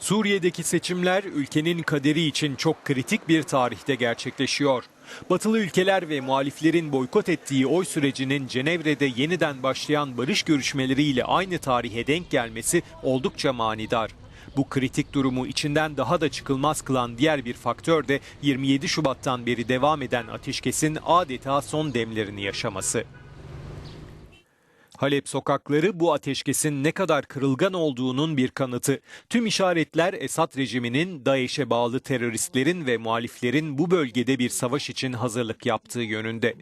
Suriye'deki seçimler ülkenin kaderi için çok kritik bir tarihte gerçekleşiyor. Batılı ülkeler ve muhaliflerin boykot ettiği oy sürecinin Cenevre'de yeniden başlayan barış görüşmeleriyle aynı tarihe denk gelmesi oldukça manidar. Bu kritik durumu içinden daha da çıkılmaz kılan diğer bir faktör de 27 Şubat'tan beri devam eden ateşkesin adeta son demlerini yaşaması. Halep sokakları bu ateşkesin ne kadar kırılgan olduğunun bir kanıtı. Tüm işaretler Esad rejiminin DAEŞ'e bağlı teröristlerin ve muhaliflerin bu bölgede bir savaş için hazırlık yaptığı yönünde.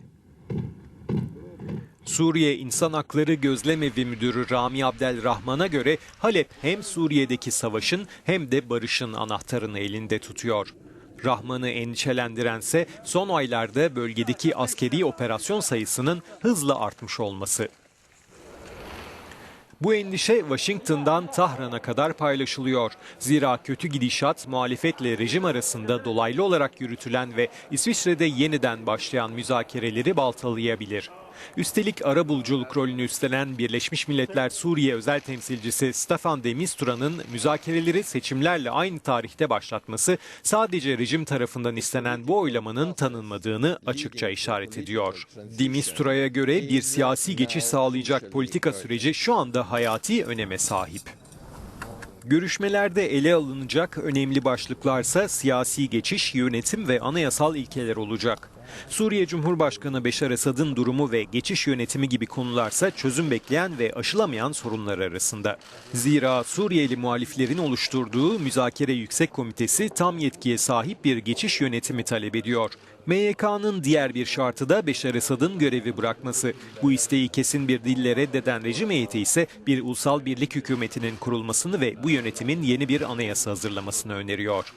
Suriye İnsan Hakları Gözlemevi Müdürü Rami Abdelrahman'a göre Halep hem Suriye'deki savaşın hem de barışın anahtarını elinde tutuyor. Rahman'ı endişelendirense son aylarda bölgedeki askeri operasyon sayısının hızla artmış olması. Bu endişe Washington'dan Tahran'a kadar paylaşılıyor. Zira kötü gidişat muhalefetle rejim arasında dolaylı olarak yürütülen ve İsviçre'de yeniden başlayan müzakereleri baltalayabilir. Üstelik arabuluculuk rolünü üstlenen Birleşmiş Milletler Suriye özel temsilcisi Staffan de Mistra'nın müzakereleri seçimlerle aynı tarihte başlatması sadece rejim tarafından istenen bu oylamanın tanınmadığını açıkça işaret ediyor. De Mistra'ya göre bir siyasi geçiş sağlayacak politika süreci şu anda hayati öneme sahip. Görüşmelerde ele alınacak önemli başlıklarsa siyasi geçiş, yönetim ve anayasal ilkeler olacak. Suriye Cumhurbaşkanı Beşar Esad'ın durumu ve geçiş yönetimi gibi konularsa çözüm bekleyen ve aşılamayan sorunlar arasında. Zira Suriyeli muhaliflerin oluşturduğu Müzakere Yüksek Komitesi tam yetkiye sahip bir geçiş yönetimi talep ediyor. MYK'nın diğer bir şartı da Beşar Esad'ın görevi bırakması. Bu isteği kesin bir dille reddeden rejim heyeti ise bir ulusal birlik hükümetinin kurulmasını ve bu yönetimin yeni bir anayasa hazırlamasını öneriyor.